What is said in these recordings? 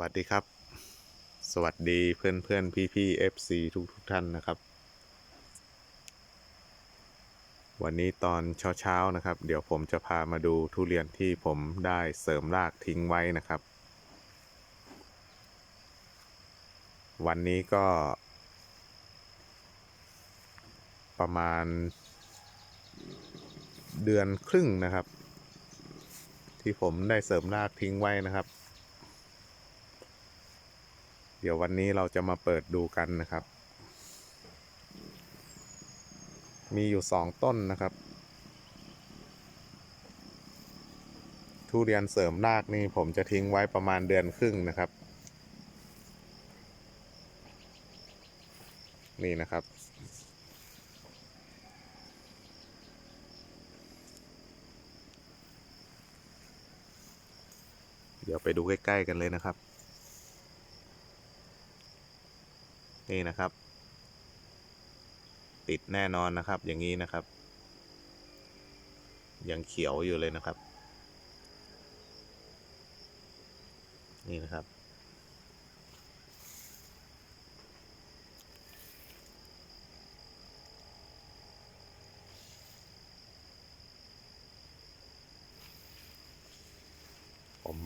วัสดีครับ สวัสดีเพื่อนเพื่อนพี่พี่ๆ FC ทุกทุกๆท่านนะครับ วันนี้ตอนเช้าเช้าๆนะครับ เดี๋ยวผมจะพามาดูทุเรียนที่ผมได้เสริมรากทิ้งไว้นะครับ วันนี้ก็ ประมาณ เดือนครึ่งนะครับ ที่ผมได้เสริมรากทิ้งไว้นะครับ ดี๋ยววันนี้เราจะมาเปิดดูกันนะครับ มีอยู่สองต้นนะครับ ทุเรียนเสริมรากนี่ผมจะทิ้งไว้ประมาณเดือนครึ่งนะครับ นี่นะครับเดี๋ยวไปดูใกล้ ๆ กันเลยนะครับ นี่นะครับ ติดแน่นอนนะครับ อย่างนี้นะครับ ยังเขียวอยู่เลยนะครับ นี่นะครับ ผม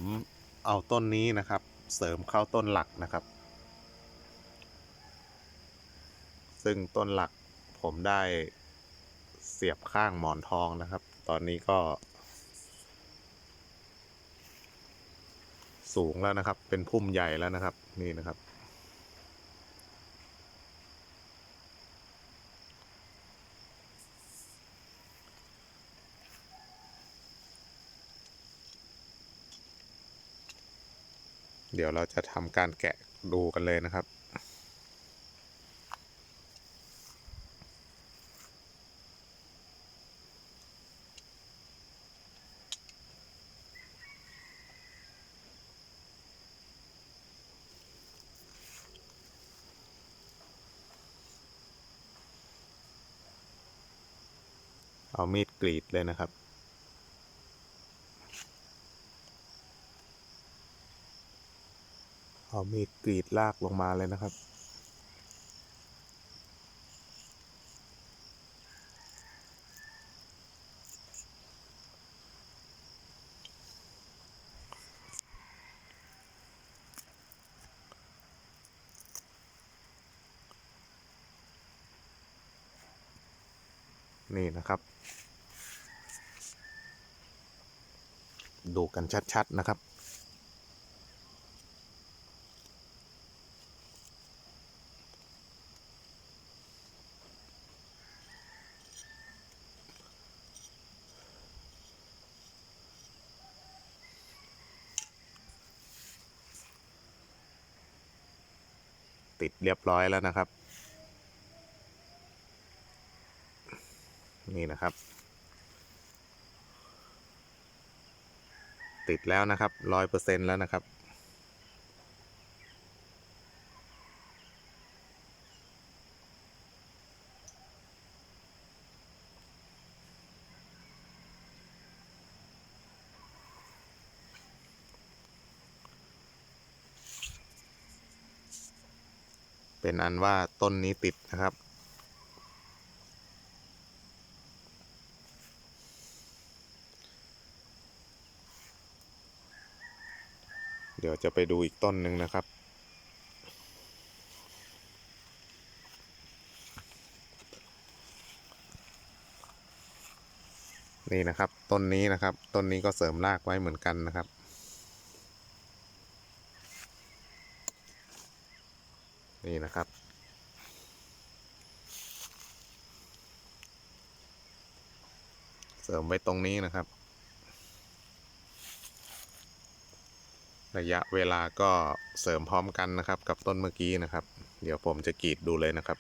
เอาต้นนี้นะครับ เสริมเข้าต้นหลักนะครับ ซึ่งต้นหลักผมได้เสียบข้างหมอนทองนะครับ ตอนนี้ก็ สูงแล้วนะครับ เป็นพุ่มใหญ่แล้วนะครับ นี่นะครับ เดี๋ยวเราจะทำการแกะดูกันเลยนะครับ เอามีดกรีดเลยนะครับ เอามีดกรีดลากลงมาเลยนะครับ นี่นะครับ ดูกันชัด ๆ นะครับ ติดเรียบร้อยแล้วนะครับ นี่นะครับ ติดแล้วนะครับร้อยเปอร์เซ็นแล้วนะครับ เป็นอันว่าต้นนี้ติดนะครับ ดี๋ยวจะไปดูอีกต้นหนึ่งนะครับ นี่นะครับต้นนี้นะครับ ต้นนี้ก็เสริมรากไว้เหมือนกันนะครับนี่นะครับ เสริมไว้ตรงนี้นะครับ ระยะเวลาก็เสริมพร้อมกันนะครับ กับต้นเมื่อกี้นะครับ เดี๋ยวผมจะกรีดดูเลยนะครับ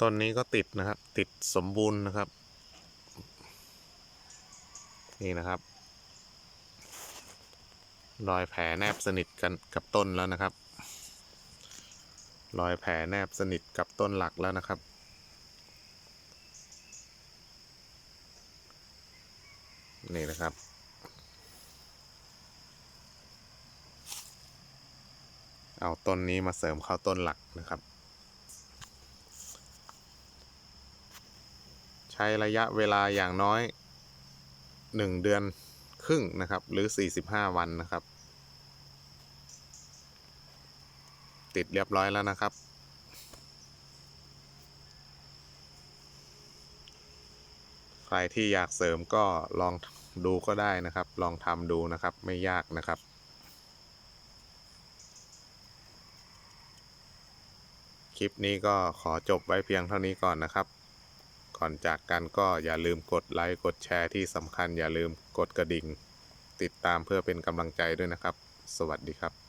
ต้นนี้ก็ติดนะครับ ติดสมบูรณ์นะครับ นี่นะครับรอยแผลแนบสนิทกันกับต้นแล้วนะครับ รอยแผลแนบสนิทกับต้นหลักแล้วนะครับ นี่นะครับ เอาต้นนี้มาเสริมเข้าต้นหลักนะครับ ช้ระยะเวลาอย่างน้อย 1 เดือนครึ่งนะครับ หรือ 45 วันนะครับ ติดเรียบร้อยแล้วนะครับ ใครที่อยากเสริมก็ลองดูก็ได้นะครับ ลองทำดูนะครับไม่ยากนะครับคลิปนี้ก็ขอจบไว้เพียงเท่านี้ก่อนนะครับ ก่อนจากกันก็อย่าลืมกดไลค์กดแชร์ที่สำคัญอย่าลืมกดกระดิ่ง ติดตามเพื่อเป็นกำลังใจด้วยนะครับ สวัสดีครับ